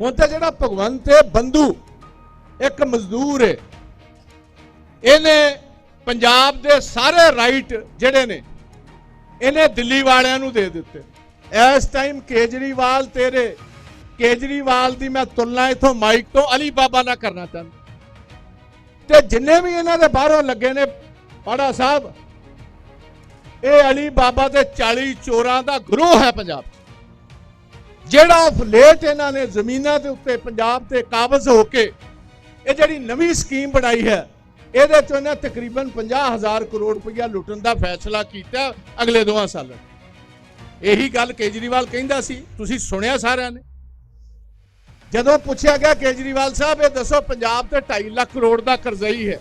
ਹੁਣ ਤਾਂ ਜਿਹੜਾ ਭਗਵੰਤ ਹੈ, ਬੰਧੂ, ਇੱਕ ਮਜ਼ਦੂਰ ਹੈ। ਇਹਨੇ ਪੰਜਾਬ ਦੇ ਸਾਰੇ ਰਾਈਟ ਜਿਹੜੇ ਨੇ, ਇਹਨੇ ਦਿੱਲੀ ਵਾਲਿਆਂ ਨੂੰ ਦੇ ਦਿੱਤੇ। ਇਸ ਟਾਈਮ ਕੇਜਰੀਵਾਲ ਤੇਰੇ, ਕੇਜਰੀਵਾਲ ਦੀ ਮੈਂ ਤੁਲਨਾ ਇਥੋਂ ਮਾਈਕ ਤੋਂ ਅਲੀ ਬਾਬਾ ਨਾਲ ਕਰਨਾ ਚਾਹੁੰਦਾ। ਤੇ ਜਿੰਨੇ ਵੀ ਇਹਨਾਂ ਦੇ ਬਾਹਰੋਂ ਲੱਗੇ ਨੇ ਪਾੜਾ ਸਾਹਿਬ, ਇਹ ਅਲੀ ਬਾਬਾ ਦੇ 40 ਚੋਰਾਂ ਦਾ ਗਰੋਹ ਹੈ ਪੰਜਾਬ। ਜਿਹੜਾ ਫਲੇਟ ਇਹਨਾਂ ਨੇ ਜ਼ਮੀਨਾਂ ਦੇ ਉੱਤੇ, ਪੰਜਾਬ ਤੇ ਕਾਬਜ਼ ਹੋ ਕੇ ਇਹ ਜਿਹੜੀ ਨਵੀਂ ਸਕੀਮ ਬਣਾਈ ਹੈ, ਇਹਦੇ ਚੋਂ ਇਹਨਾਂ ਤਕਰੀਬਨ 50000 ਕਰੋੜ ਰੁਪਇਆ ਲੁੱਟਣ ਦਾ ਫੈਸਲਾ ਕੀਤਾ ਅਗਲੇ ਦੋਹਾਂ ਸਾਲਾਂ ਇਹੀ ਗੱਲ ਕੇਜਰੀਵਾਲ ਕਹਿੰਦਾ ਸੀ, ਤੁਸੀਂ ਸੁਣਿਆ ਸਾਰਿਆਂ ਨੇ? ਜਦੋਂ ਪੁੱਛਿਆ ਗਿਆ ਕੇਜਰੀਵਾਲ ਸਾਹਿਬ, ਇਹ ਦੱਸੋ ਪੰਜਾਬ ਤੇ 2.5 ਲੱਖ ਕਰੋੜ ਦਾ ਕਰਜ਼ਈ ਹੈ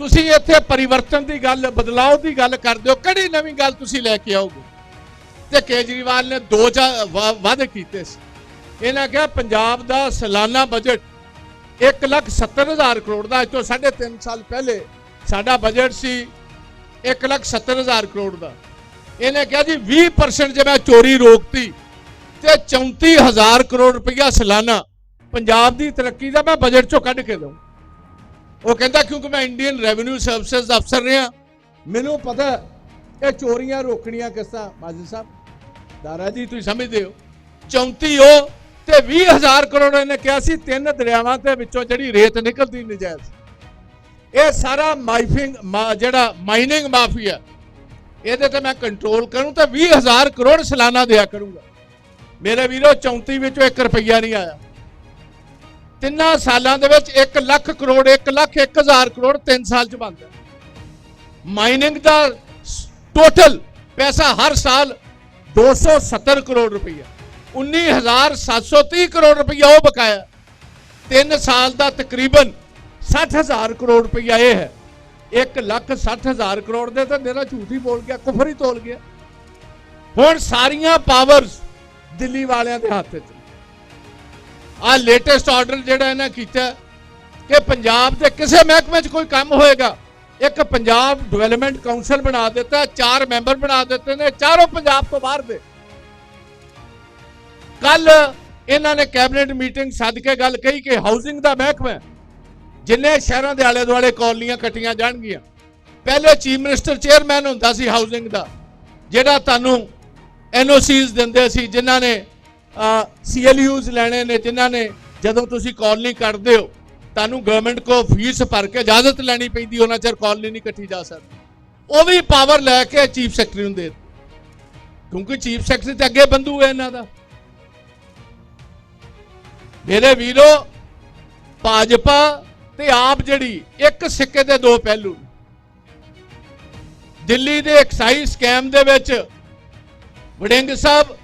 ਤੁਸੀਂ ਇੱਥੇ ਪਰਿਵਰਤਨ ਦੀ ਗੱਲ ਬਦਲਾਅ ਦੀ ਗੱਲ ਕਰਦੇ ਹੋ, ਕਿਹੜੀ ਨਵੀਂ ਗੱਲ ਤੁਸੀਂ ਲੈ ਕੇ ਆਓਗੇ? ਤੇ ਕੇਜਰੀਵਾਲ ਨੇ ਦੋ ਚਾ- ਵਾ- ਵਾਅਦੇ ਕੀਤੇ ਸੀ। ਇਹਨਾਂ ਕਿਹਾ ਪੰਜਾਬ ਦਾ ਸਾਲਾਨਾ ਬਜਟ 1 ਲੱਖ 70 ਹਜ਼ਾਰ ਕਰੋੜ ਦਾ ਅੱਜ ਤੋਂ 3.5 ਸਾਲ ਪਹਿਲੇ ਸਾਡਾ ਬਜਟ ਸੀ 1 ਲੱਖ 70 ਹਜ਼ਾਰ ਕਰੋੜ ਦਾ। ਇਹਨੇ ਕਿਹਾ ਜੀ 20% ਜੇ ਮੈਂ ਚੋਰੀ ਰੋਕਤੀ ਤੇ 34000 ਕਰੋੜ ਰੁਪਇਆ ਸਾਲਾਨਾ। ਪੰਜਾਬ ਦੀ ਤਰੱਕੀ ਦਾ ਮੈਂ ਬਜਟ ਚੋਂ ਕੱਢ ਕੇ ਦਊਂ। ਉਹ ਕਹਿੰਦਾ, ਕਿਉਂਕਿ ਮੈਂ ਇੰਡੀਅਨ ਰੈਵਨਿਊ ਸਰਵਿਸਿਜ਼ ਦਾ ਅਫਸਰ ਰਿਹਾ, ਮੈਨੂੰ ਪਤਾ ਇਹ ਚੋਰੀਆਂ ਰੋਕਣੀਆਂ ਕਿਸ ਤਰ੍ਹਾਂ? ਮਾਜੀ ਸਾਹਿਬ ਦਾਰਾ ਜੀ, ਤੁਸੀਂ ਸਮਝਦੇ ਹੋ? 34 ਉਹ ਤੇ 20000 ਕਰੋੜ ਇਹਨੇ ਕਿਹਾ ਸੀ, ਤਿੰਨ ਦਰਿਆਵਾਂ ਦੇ ਵਿੱਚੋਂ ਜਿਹੜੀ ਰੇਤ ਨਿਕਲਦੀ ਨਜਾਇਜ਼। ਇਹ ਸਾਰਾ ਮਾਈਫਿੰਗ, ਮਾ- ਜਿਹੜਾ ਮਾਈਨਿੰਗ ਮਾਫੀਆ, ਇਹਦੇ ਤੇ ਮੈਂ ਕੰਟਰੋਲ ਕਰੂੰ ਤਾਂ 20000 ਕਰੋੜ ਸਾਲਾਨਾ ਦਿਆ ਕਰੂੰਗਾ। ਮੇਰੇ ਵੀਰੋ 34 ਵਿੱਚੋਂ 1 ਰੁਪਈਆ ਨਹੀਂ ਆਇਆ। ਤਿੰਨਾਂ ਸਾਲਾਂ ਦੇ ਵਿੱਚ 1 ਲੱਖ ਕਰੋੜ 1 ਲੱਖ 1000 ਕਰੋੜ 3 ਸਾਲ ਚ ਬਣਦਾ ਮਾਈਨਿੰਗ ਦਾ ਟੋਟਲ ਪੈਸਾ ਹਰ ਸਾਲ 270 ਕਰੋੜ ਰੁਪਈਆ 19730 ਕਰੋੜ ਰੁਪਈਆ ਉਹ ਬਕਾਇਆ। 3 ਸਾਲ ਦਾ ਤਕਰੀਬਨ 60000 ਕਰੋੜ ਰੁਪਈਆ ਇਹ ਹੈ। 1 ਲੱਖ 60000 ਕਰੋੜ ਦੇ ਤਾਂ ਮੇਰਾ ਝੂਠ ਹੀ ਬੋਲ ਗਿਆ, ਕੁਫਰ ਹੀ ਤੋਲ ਗਿਆ। ਹੁਣ ਸਾਰੀਆਂ ਪਾਵਰਸ ਦਿੱਲੀ ਵਾਲਿਆਂ ਦੇ ਹੱਥ 'ਚ ਆ ਲੇਟੈਸਟ ਆਰਡਰ ਜਿਹੜਾ ਇਹਨਾਂ ਕੀਤਾ ਕਿ ਪੰਜਾਬ ਦੇ ਕਿਸੇ ਮਹਿਕਮੇ 'ਚ ਕੋਈ ਕੰਮ ਹੋਏਗਾ ਇੱਕ ਪੰਜਾਬ ਡਿਵੈਲਪਮੈਂਟ ਕਾਉਂਸਲ ਬਣਾ ਦਿੱਤਾ, ਚਾਰ ਮੈਂਬਰ ਬਣਾ ਦਿੱਤੇ ਨੇ, ਚਾਰੋਂ ਪੰਜਾਬ ਤੋਂ ਬਾਹਰ ਦੇ। ਕੱਲ ਇਹਨਾਂ ਨੇ ਕੈਬਨਿਟ ਮੀਟਿੰਗ ਸੱਦ ਕੇ ਗੱਲ ਕਹੀ ਕਿ ਹਾਊਸਿੰਗ ਦਾ ਮਹਿਕਮਾ ਜਿੰਨੇ ਸ਼ਹਿਰਾਂ ਦੇ ਆਲੇ ਦੁਆਲੇ ਕਾਲਨੀਆਂ ਕੱਟੀਆਂ ਜਾਣਗੀਆਂ। ਪਹਿਲੇ ਚੀਫ ਮਿਨਿਸਟਰ ਚੇਅਰਮੈਨ ਹੁੰਦਾ ਸੀ ਹਾਊਸਿੰਗ ਦਾ, ਜਿਹੜਾ ਤੁਹਾਨੂੰ ਐਨਓਸੀਜ਼ ਦਿੰਦੇ ਸੀ, ਜਿਨ੍ਹਾਂ ਨੇ ਸੀਐਲਯੂਜ਼ ਲੈਣੇ ਨੇ, ਜਿਨ੍ਹਾਂ ਨੇ ਜਦੋਂ ਤੁਸੀਂ ਕਾਲਨੀ ਕੱਢਦੇ ਹੋ ਤੁਹਾਨੂੰ ਗਵਰਨਮੈਂਟ ਕੋ ਫੀਸ ਭਰ ਕੇ ਇਜਾਜ਼ਤ ਲੈਣੀ ਪੈਂਦੀ, ਉਹਨਾਂ ਚਿਰ ਕਾਲਨੀ ਨਹੀਂ ਕੱਟੀ ਜਾ ਸਕਦੀ। ਉਹ ਵੀ ਪਾਵਰ ਲੈ ਕੇ ਚੀਫ ਸੈਕਟਰੀ ਨੂੰ ਦੇ ਕਿਉਂਕਿ ਚੀਫ ਸੈਕਟਰੀ ਤੇ ਅੱਗੇ ਬੰਦੂ ਹੈ ਇਹਨਾਂ ਦਾ। ਮੇਰੇ ਵੀਰੋ, ਭਾਜਪਾ ਤੇ ਆਪ ਜਿਹੜੀ ਇੱਕ ਸਿੱਕੇ ਦੇ ਦੋ ਪਹਿਲੂ ਦਿੱਲੀ ਦੇ ਐਕਸਾਈਜ਼ ਸਕੈਮ ਦੇ ਵਿੱਚ ਵੜਿੰਗ ਸਾਹਿਬ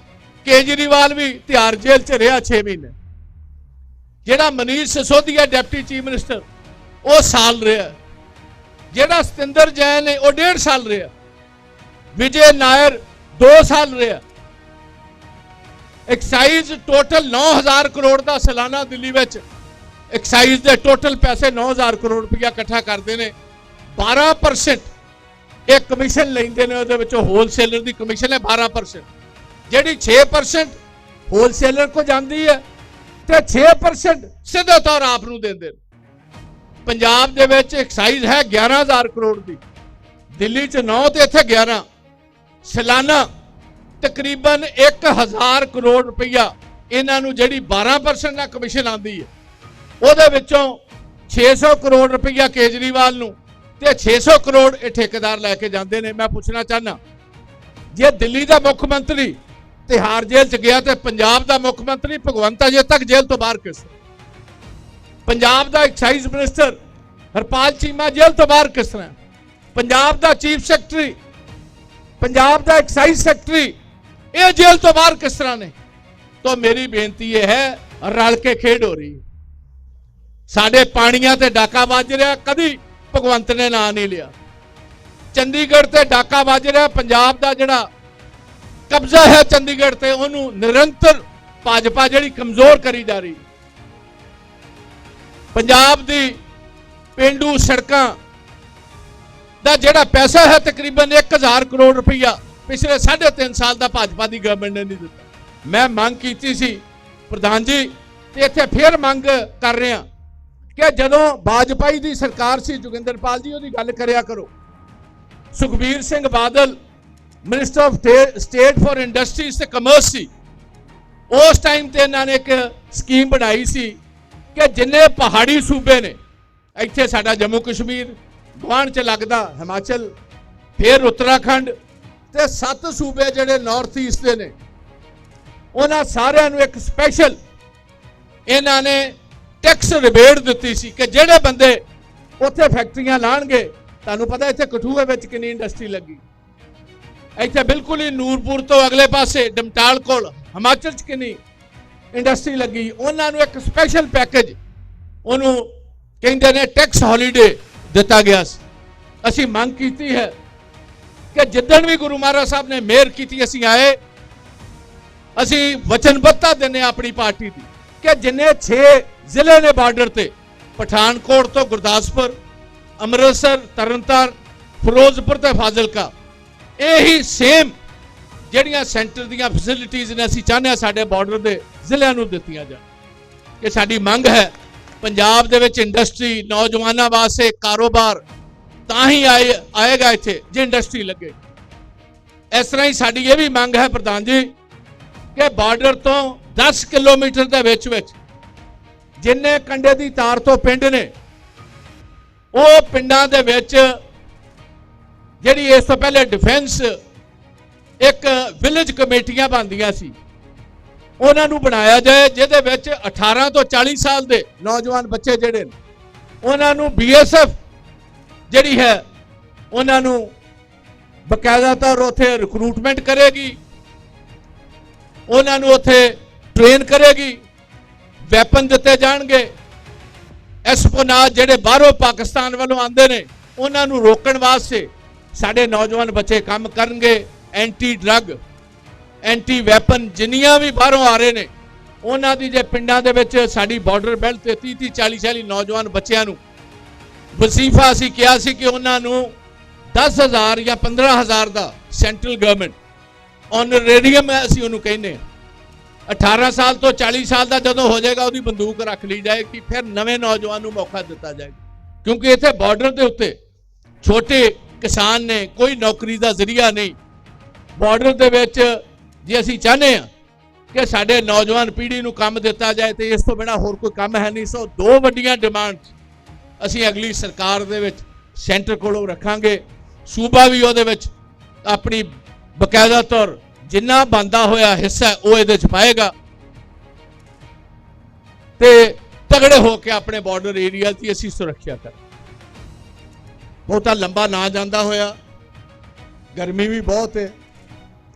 ਕੇਜਰੀਵਾਲ ਵੀ ਤਿਹਾਰ ਜੇਲ੍ਹ 'ਚ ਰਿਹਾ 6 ਮਹੀਨੇ। ਜਿਹੜਾ Manish Sisodia deputy chief minister, ਉਹ ਸਾਲ ਰਿਹਾ ਜਿਹੜਾ ਸਤਿੰਦਰ ਜੈਨ ਹੈ, ਉਹ 1.5 ਸਾਲ ਰਿਹਾ ਵਿਜੇ ਨਾਇਰ 2 ਸਾਲ ਰਿਹਾ ਐਕਸਾਈਜ਼ ਟੋਟਲ 9000 ਕਰੋੜ ਦਾ ਸਾਲਾਨਾ ਦਿੱਲੀ ਵਿੱਚ ਐਕਸਾਈਜ਼ ਦੇ ਟੋਟਲ ਪੈਸੇ 9000 ਕਰੋੜ ਰੁਪਇਆ ਇਕੱਠਾ ਕਰਦੇ ਨੇ। 12% ਇਹ ਕਮਿਸ਼ਨ ਲੈਂਦੇ ਨੇ, ਉਹਦੇ ਵਿੱਚੋਂ ਹੋਲਸੇਲਰ ਦੀ ਕਮਿਸ਼ਨ ਹੈ 12% ਜਿਹੜੀ 6% ਹੋਲਸੇਲਰ ਕੋ ਜਾਂਦੀ ਹੈ ਤੇ 6% ਸਿੱਧਾ ਤੌਰ ਆਪ ਨੂੰ ਦਿੰਦੇ ਨੇ ਪੰਜਾਬ ਦੇ ਵਿੱਚ ਐਕਸਾਈਜ਼ ਹੈ 11000 ਕਰੋੜ ਦੀ। ਦਿੱਲੀ ਚ 9 ਤੇ ਇੱਥੇ 11 ਸਾਲਾਨਾ ਤਕਰੀਬਨ 1000 ਕਰੋੜ ਰੁਪਈਆ ਇਹਨਾਂ ਨੂੰ ਜਿਹੜੀ 12% ਦਾ ਕਮਿਸ਼ਨ ਆਂਦੀ ਹੈ। ਉਹਦੇ ਵਿੱਚੋਂ 600 ਕਰੋੜ ਰੁਪਈਆ ਕੇਜਰੀਵਾਲ ਨੂੰ ਤੇ 600 ਕਰੋੜ ਇਹ ਠੇਕੇਦਾਰ ਲੈ ਕੇ ਜਾਂਦੇ ਨੇ। ਮੈਂ ਪੁੱਛਣਾ ਚਾਹਨਾ ਜੇ ਦਿੱਲੀ ਦਾ ਮੁੱਖ ਮੰਤਰੀ ਤਿਹਾਰ ਜੇਲ੍ਹ ਚ ਗਿਆ ਤੇ ਪੰਜਾਬ ਦਾ ਮੁੱਖ ਮੰਤਰੀ ਭਗਵੰਤ ਅਜੇ ਤੱਕ ਜੇਲ੍ਹ ਤੋਂ ਬਾਹਰ ਕਿਸ? ਪੰਜਾਬ ਦਾ ਐਕਸਾਈਜ਼ ਮਿਨਿਸਟਰ ਹਰਪਾਲ ਚੀਮਾ ਜੇਲ੍ਹ ਤੋਂ ਬਾਹਰ ਕਿਸ ਤਰ੍ਹਾਂ? ਪੰਜਾਬ ਦਾ ਚੀਫ ਸੈਕਟਰੀ ਪੰਜਾਬ ਦਾ ਐਕਸਾਈਜ਼ ਸੈਕਟਰੀ ਇਹ ਜੇਲ੍ਹ ਤੋਂ ਬਾਹਰ ਕਿਸ ਤਰ੍ਹਾਂ ਨੇ? ਤਾਂ ਮੇਰੀ ਬੇਨਤੀ ਇਹ ਹੈ, ਰਲ ਕੇ ਖੇਡ ਹੋ ਰਹੀ ਸਾਡੇ ਪਾਣੀਆਂ ਤੇ ਡਾਕਾ ਵੱਜ ਰਿਹਾ, ਕਦੀ ਭਗਵੰਤ ਨੇ ਨਾਂ ਨਹੀਂ ਲਿਆ। ਚੰਡੀਗੜ੍ਹ ਤੇ ਡਾਕਾ ਵੱਜ ਰਿਹਾ, ਪੰਜਾਬ ਦਾ ਜਿਹੜਾ ਕਬਜ਼ਾ ਹੈ ਚੰਡੀਗੜ੍ਹ ਤੇ, ਉਹਨੂੰ ਨਿਰੰਤਰ ਭਾਜਪਾ ਜਿਹੜੀ ਕਮਜ਼ੋਰ ਕਰੀ ਜਾ ਰਹੀ। ਪੰਜਾਬ ਦੀ ਪਿੰਡੂ ਸੜਕਾਂ ਦਾ ਜਿਹੜਾ ਪੈਸਾ ਹੈ, ਤਕਰੀਬਨ 1000 ਕਰੋੜ ਰੁਪਈਆ ਪਿਛਲੇ 3.5 ਸਾਲ ਦਾ ਭਾਜਪਾ ਦੀ ਗਵਰਨਮੈਂਟ ਨੇ ਨਹੀਂ ਦਿੱਤਾ। ਮੈਂ ਮੰਗ ਕੀਤੀ ਸੀ, ਪ੍ਰਧਾਨ ਜੀ, ਤੇ ਇੱਥੇ ਫੇਰ ਮੰਗ ਕਰ ਰਿਹਾ ਕਿ ਜਦੋਂ ਬਾਜਪਾਈ ਦੀ ਸਰਕਾਰ ਸੀ, ਜੋਗਿੰਦਰਪਾਲ ਜੀ ਉਹਦੀ ਗੱਲ ਕਰਿਆ ਕਰੋ। Sukhbir Singh Badal minister of state for industries ਤੇ ਕਮਰਸ ਸੀ। ਉਸ ਟਾਈਮ ਤੇ ਇਹਨਾਂ ਨੇ ਇੱਕ ਸਕੀਮ ਬਣਾਈ ਸੀ ਕਿ ਜਿੰਨੇ ਪਹਾੜੀ ਸੂਬੇ ਨੇ, ਇੱਥੇ ਸਾਡਾ ਜੰਮੂ ਕਸ਼ਮੀਰ, ਗੁਆਂਢ ਚ ਲੱਗਦਾ ਹਿਮਾਚਲ, ਫਿਰ ਉੱਤਰਾਖੰਡ ਤੇ ਸੱਤ ਸੂਬੇ ਜਿਹੜੇ ਨਾਰਥ ਈਸਟ ਦੇ ਨੇ। ਉਹਨਾਂ ਸਾਰਿਆਂ ਨੂੰ ਇੱਕ ਸਪੈਸ਼ਲ ਇਹਨਾਂ ਨੇ ਟੈਕਸ ਰਿਬੇਟ ਦਿੱਤੀ ਸੀ ਕਿ ਜਿਹੜੇ ਬੰਦੇ ਉੱਥੇ ਫੈਕਟਰੀਆਂ ਲਾਣਗੇ, ਤੁਹਾਨੂੰ ਪਤਾ ਇੱਥੇ ਕਠੂਏ ਵਿੱਚ ਕਿੰਨੀ ਇੰਡਸਟਰੀ ਲੱਗੀ। ਇੱਥੇ ਬਿਲਕੁਲ ਹੀ ਨੂਰਪੁਰ ਤੋਂ ਅਗਲੇ ਪਾਸੇ ਡਮਟਾਲ ਕੋਲ ਹਿਮਾਚਲ ਚ ਕਿੰਨੀ ਇੰਡਸਟਰੀ ਲੱਗੀ ਉਹਨਾਂ ਨੂੰ ਇੱਕ ਸਪੈਸ਼ਲ ਪੈਕੇਜ ਉਹਨੂੰ ਕਹਿੰਦੇ ਨੇ ਟੈਕਸ ਹੌਲੀਡੇ ਦਿੱਤਾ ਗਿਆ ਸੀ ਅਸੀਂ ਮੰਗ ਕੀਤੀ ਹੈ ਕਿ ਜਿੱਦਣ ਵੀ ਗੁਰੂ ਮਹਾਰਾਜ ਸਾਹਿਬ ਨੇ ਮਿਹਰ ਕੀਤੀ ਅਸੀਂ ਆਏ ਅਸੀਂ ਵਚਨਬੱਧਤਾ ਦਿੰਨੇ ਆਪਣੀ ਪਾਰਟੀ ਦੀ ਕਿ ਜਿੰਨੇ 6 ਜ਼ਿਲ੍ਹੇ ਨੇ ਬਾਰਡਰ ਤੇ ਪਠਾਨਕੋਟ ਤੋਂ ਗੁਰਦਾਸਪੁਰ ਅੰਮ੍ਰਿਤਸਰ ਤਰਨਤਾਰਨ ਫਿਰੋਜ਼ਪੁਰ ਤੇ ਫਾਜ਼ਿਲਕਾ ਇਹੀ ਸੇਮ ਜਿਹੜੀਆਂ ਸੈਂਟਰ ਦੀਆਂ ਫੈਸਿਲਿਟੀਆਂ ਨੇ, ਅਸੀਂ ਚਾਹੁੰਦੇ ਹਾਂ ਸਾਡੇ ਬਾਰਡਰ ਦੇ ਜ਼ਿਲ੍ਹਿਆਂ ਨੂੰ ਦਿੱਤੀਆਂ ਜਾਣ। ਇਹ ਸਾਡੀ ਮੰਗ ਹੈ, ਪੰਜਾਬ ਦੇ ਵਿੱਚ ਇੰਡਸਟਰੀ ਨੌਜਵਾਨਾਂ ਵਾਸਤੇ ਕਾਰੋਬਾਰ ਤਾਂ ਹੀ ਆਏ, ਆਏਗਾ ਇੱਥੇ, ਜੇ ਇੰਡਸਟਰੀ ਲੱਗੇ। ਇਸ ਤਰ੍ਹਾਂ ਹੀ ਸਾਡੀ ਇਹ ਵੀ ਮੰਗ ਹੈ ਪ੍ਰਧਾਨ ਜੀ, ਕਿ ਬਾਰਡਰ ਤੋਂ 10 ਕਿਲੋਮੀਟਰ ਦੇ ਵਿੱਚ ਵਿੱਚ ਜਿੰਨੇ ਕੰਡੇ ਦੀ ਤਾਰ ਤੋਂ ਪਿੰਡ ਨੇ, ਉਹ ਪਿੰਡਾਂ ਦੇ ਵਿੱਚ ਜਿਹੜੀ ਇਸ ਤੋਂ ਪਹਿਲੇ ਡਿਫੈਂਸ ਇੱਕ ਵਿਲੇਜ ਕਮੇਟੀਆਂ ਬਣਦੀਆਂ ਸੀ, ਉਹਨਾਂ ਨੂੰ ਬਣਾਇਆ ਜਾਏ, ਜਿਹਦੇ ਵਿੱਚ 18 ਤੋਂ 40 ਸਾਲ ਦੇ ਨੌਜਵਾਨ ਬੱਚੇ ਜਿਹੜੇ ਨੇ, ਉਹਨਾਂ ਨੂੰ ਬੀਐਸਐਫ ਜਿਹੜੀ ਹੈ, ਉਹਨਾਂ ਨੂੰ ਬਕਾਇਦਾ ਤੌਰ ਉੱਥੇ ਰਿਕਰੂਟਮੈਂਟ ਕਰੇਗੀ, ਉਹਨਾਂ ਨੂੰ ਉੱਥੇ ਟ੍ਰੇਨ ਕਰੇਗੀ ਵੈਪਨ ਦਿੱਤੇ ਜਾਣਗੇ ਐਸਪੋਨਾਜ ਜਿਹੜੇ ਬਾਹਰੋਂ ਪਾਕਿਸਤਾਨ ਵੱਲੋਂ ਆਉਂਦੇ ਨੇ, ਉਹਨਾਂ ਨੂੰ ਰੋਕਣ ਵਾਸਤੇ ਸਾਡੇ ਨੌਜਵਾਨ ਬੱਚੇ ਕੰਮ ਕਰਨਗੇ ਐਂਟੀ ਡਰੱਗ ਐਂਟੀ ਵੈਪਨ ਜਿੰਨੀਆਂ ਵੀ ਬਾਹਰੋਂ ਆ ਰਹੇ ਨੇ, ਉਹਨਾਂ ਦੀ ਜੇ ਪਿੰਡਾਂ ਦੇ ਵਿੱਚ ਸਾਡੀ ਬਾਰਡਰ ਬੈਲਟ ਤੇ 30 30 40 40 ਨੌਜਵਾਨ ਬੱਚਿਆਂ ਨੂੰ ਵਸੀਫਾ ਅਸੀਂ ਕਿਹਾ ਸੀ ਕਿ ਉਹਨਾਂ ਨੂੰ 10000 ਜਾਂ 15000 ਦਾ ਸੈਂਟਰਲ ਗਵਰਨਮੈਂਟ ਆਨਰੇਰੀਅਮ ਅਸੀਂ ਉਹਨੂੰ ਕਹਿੰਦੇ ਹਾਂ। 18 ਸਾਲ ਤੋਂ 40 ਸਾਲ ਦਾ ਜਦੋਂ ਹੋ ਜਾਏਗਾ, ਉਹਦੀ ਬੰਦੂਕ ਰੱਖ ਲਈ ਜਾਏਗੀ, ਫਿਰ ਨਵੇਂ ਨੌਜਵਾਨ ਨੂੰ ਮੌਕਾ ਦਿੱਤਾ ਜਾਏਗਾ। ਕਿਉਂਕਿ ਇੱਥੇ ਬਾਰਡਰ ਦੇ ਉੱਤੇ ਛੋਟੇ ਕਿਸਾਨ ਨੇ, ਕੋਈ ਨੌਕਰੀ ਦਾ ਜ਼ਰੀਆ ਨਹੀਂ। ਬਾਰਡਰ ਦੇ ਵਿੱਚ ਜੇ ਅਸੀਂ ਚਾਹੁੰਦੇ ਹਾਂ ਕਿ ਸਾਡੇ ਨੌਜਵਾਨ ਪੀੜ੍ਹੀ ਨੂੰ ਕੰਮ ਦਿੱਤਾ ਜਾਏ, ਤੇ ਇਸ ਤੋਂ ਬਿਨਾ ਹੋਰ ਕੋਈ ਕੰਮ ਹੈ ਨਹੀਂ। ਸੋ ਦੋ ਵੱਡੀਆਂ ਡਿਮਾਂਡ ਅਸੀਂ ਅਗਲੀ ਸਰਕਾਰ ਦੇ ਵਿੱਚ, ਸੈਂਟਰ ਕੋਲੋਂ ਰੱਖਾਂਗੇ। ਸੂਬਾ ਵੀ ਉਹਦੇ ਵਿੱਚ ਆਪਣੀ ਬਕਾਇਦਾ ਤੌਰ ਜਿੰਨਾ ਬੰਦਾ ਹੋਇਆ ਹਿੱਸਾ ਉਹ ਇਹਦੇ ਚ ਪਾਏਗਾ। ਤੇ ਤਗੜੇ ਹੋ ਕੇ ਆਪਣੇ ਬਾਰਡਰ ਏਰੀਆ ਦੀ ਅਸੀਂ ਸੁਰੱਖਿਆ ਕਰ ਬਹੁਤਾ ਲੰਬਾ ਨਾ ਜਾਂਦਾ ਹੋਇਆ। ਗਰਮੀ ਵੀ ਬਹੁਤ ਹੈ।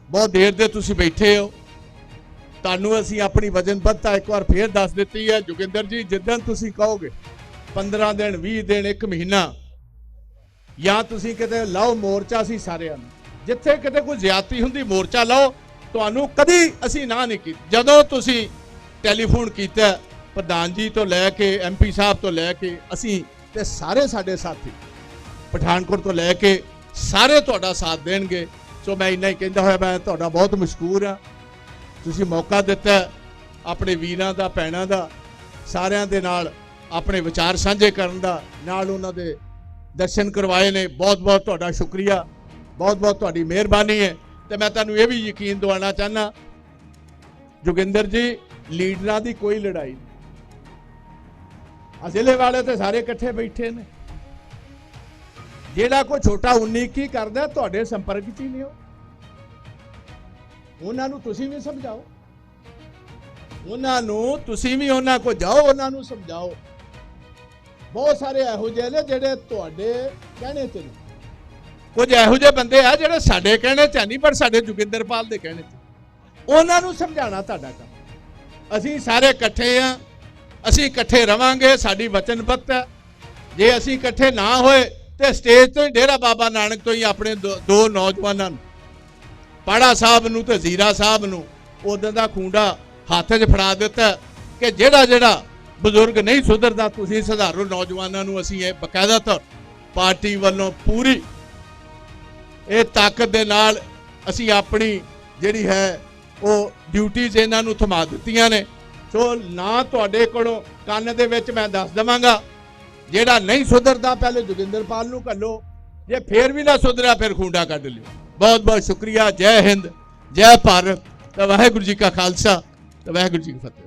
ਬਹੁਤ ਦੇਰ ਦੇ ਤੁਸੀਂ ਬੈਠੇ ਹੋ। ਤੁਹਾਨੂੰ ਅਸੀਂ ਆਪਣੀ ਵਜਨਬੱਧਤਾ ਇੱਕ ਵਾਰ ਫੇਰ ਦੱਸ ਦਿੱਤੀ ਹੈ। ਜੋਗਿੰਦਰ ਜੀ, ਜਿੱਦਣ ਤੁਸੀਂ ਕਹੋਗੇ 15 ਦਿਨ 20 ਦਿਨ, ਇੱਕ ਮਹੀਨਾ, ਜਾਂ ਤੁਸੀਂ ਕਿਤੇ ਲਾਓ ਮੋਰਚਾ ਸੀ ਸਾਰਿਆਂ ਨੂੰ। ਜਿੱਥੇ ਕਿਤੇ ਕੋਈ ਜ਼ਿਆਦਤੀ ਹੁੰਦੀ ਮੋਰਚਾ ਲਾਓ, ਤੁਹਾਨੂੰ ਕਦੀ ਅਸੀਂ ਨਾ ਨਹੀਂ ਕੀਤੀ। ਜਦੋਂ ਤੁਸੀਂ ਟੈਲੀਫੋਨ ਕੀਤਾ, ਪ੍ਰਧਾਨ ਜੀ ਤੋਂ ਲੈ ਕੇ ਐਮਪੀ ਸਾਹਿਬ ਤੋਂ ਲੈ ਕੇ, ਅਸੀਂ ਤੇ ਸਾਰੇ ਸਾਡੇ ਸਾਥੀ ਪਠਾਨਕੋਟ ਤੋਂ ਲੈ ਕੇ ਸਾਰੇ ਤੁਹਾਡਾ ਸਾਥ ਦੇਣਗੇ। ਸੋ ਮੈਂ ਇੰਨਾ ਹੀ ਕਹਿੰਦਾ ਹੋਇਆ, ਮੈਂ ਤੁਹਾਡਾ ਬਹੁਤ ਮਸ਼ਕੂਰ ਆ ਤੁਸੀਂ ਮੌਕਾ ਦਿੱਤਾ ਆਪਣੇ ਵੀਰਾਂ ਦਾ, ਭੈਣਾਂ ਦਾ, ਸਾਰਿਆਂ ਦੇ ਨਾਲ ਆਪਣੇ ਵਿਚਾਰ ਸਾਂਝੇ ਕਰਨ ਦਾ, ਨਾਲ ਉਹਨਾਂ ਦੇ ਦਰਸ਼ਨ ਕਰਵਾਏ ਨੇ। ਬਹੁਤ ਬਹੁਤ ਤੁਹਾਡਾ ਸ਼ੁਕਰੀਆ। ਬਹੁਤ ਬਹੁਤ ਤੁਹਾਡੀ ਮਿਹਰਬਾਨੀ ਹੈ। ਤੇ ਮੈਂ ਤੁਹਾਨੂੰ ਇਹ ਵੀ ਯਕੀਨ ਦਿਵਾਉਣਾ ਚਾਹਨਾ ਜੋਗਿੰਦਰ ਜੀ, ਲੀਡਰਾਂ ਦੀ ਕੋਈ ਲੜਾਈ ਨਹੀਂ। ਅਸਲੇ ਵਾਲੇ ਤੇ ਸਾਰੇ ਇਕੱਠੇ ਬੈਠੇ ਨੇ। ਜਿਹੜਾ ਕੋਈ ਛੋਟਾ 19 ਕੀ ਕਰਦਾ, ਤੁਹਾਡੇ ਸੰਪਰਕ 'ਚ ਹੀ ਨਹੀਂ ਉਹ। ਉਹਨਾਂ ਨੂੰ ਤੁਸੀਂ ਵੀ ਸਮਝਾਓ। ਉਹਨਾਂ ਨੂੰ ਤੁਸੀਂ ਵੀ ਉਹਨਾਂ ਕੋ ਜਾਓ, ਉਹਨਾਂ ਨੂੰ ਸਮਝਾਓ। ਬਹੁਤ ਸਾਰੇ ਇਹੋ ਜਿਹੇ ਨੇ ਜਿਹੜੇ ਤੁਹਾਡੇ ਕਹਿਣੇ ਤੇ ਨੇ। ਕੁਝ ਇਹੋ ਜਿਹੇ ਬੰਦੇ ਆ ਜਿਹੜੇ ਸਾਡੇ ਕਹਿਣੇ ਚ ਨਹੀਂ, ਪਰ ਸਾਡੇ ਜੋਗਿੰਦਰਪਾਲ ਦੇ ਕਹਿਣੇ ਚ। ਉਹਨਾਂ ਨੂੰ ਸਮਝਾਉਣਾ ਤੁਹਾਡਾ ਕੰਮ। ਅਸੀਂ ਸਾਰੇ ਇਕੱਠੇ ਆ। ਅਸੀਂ ਇਕੱਠੇ ਰਵਾਂਗੇ, ਸਾਡੀ ਵਚਨਬੱਧ ਹੈ। ਜੇ ਅਸੀਂ ਇਕੱਠੇ ਨਾ ਹੋਏ ਤੇ ਸਟੇਜ ਤੋਂ ਹੀ ਡੇਰਾ ਬਾਬਾ ਨਾਨਕ ਤੋਂ ਹੀ ਆਪਣੇ ਦੋ- ਦੋ ਨੌਜਵਾਨਾਂ ਨੂੰ। ਪਾੜਾ ਸਾਹਿਬ ਨੂੰ ਤੇ ਜ਼ੀਰਾ ਸਾਹਿਬ ਨੂੰ ਉਦੋਂ ਦਾ ਖੂੰਡਾ ਹੱਥ 'ਚ ਫੜਾ ਦਿੱਤਾ ਕਿ ਜਿਹੜਾ ਜਿਹੜਾ ਬਜ਼ੁਰਗ ਨਹੀਂ ਸੁਧਰਦਾ, ਤੁਸੀਂ ਸੁਧਾਰੋ ਨੌਜਵਾਨਾਂ ਨੂੰ ਅਸੀਂ ਇਹ ਬਕਾਇਦਾ ਤੌਰ ਪਾਰਟੀ ਵੱਲੋਂ ਪੂਰੀ ਇਹ ਤਾਕਤ ਦੇ ਨਾਲ ਅਸੀਂ ਆਪਣੀ ਜਿਹੜੀ ਹੈ ਉਹ ਡਿਊਟੀਆਂ ਇਹਨਾਂ ਨੂੰ ਥਮਾ ਦਿੱਤੀਆਂ ਨੇ। ਸੋ ਨਾ ਤੁਹਾਡੇ ਕੋਲੋਂ ਕੰਨ ਦੇ ਵਿੱਚ ਮੈਂ ਦੱਸ ਦਵਾਂਗਾ। ਜਿਹੜਾ ਨਹੀਂ ਸੁਧਰਦਾ, ਪਹਿਲੇ ਜੋਗਿੰਦਰਪਾਲ ਨੂੰ ਘੱਲੋ। ਜੇ ਫੇਰ ਵੀ ਨਾ ਸੁਧਰਿਆ, ਫਿਰ ਖੁੰਡਾ ਕੱਢ ਲਿਓ। ਬਹੁਤ ਬਹੁਤ ਸ਼ੁਕਰੀਆ। ਜੈ ਹਿੰਦ, ਜੈ ਭਾਰਤ। ਵਾਹਿਗੁਰੂ ਜੀ ਕਾ ਖਾਲਸਾ, ਤੇ ਵਾਹਿਗੁਰੂ ਜੀ ਕੀ ਫਤਿਹ।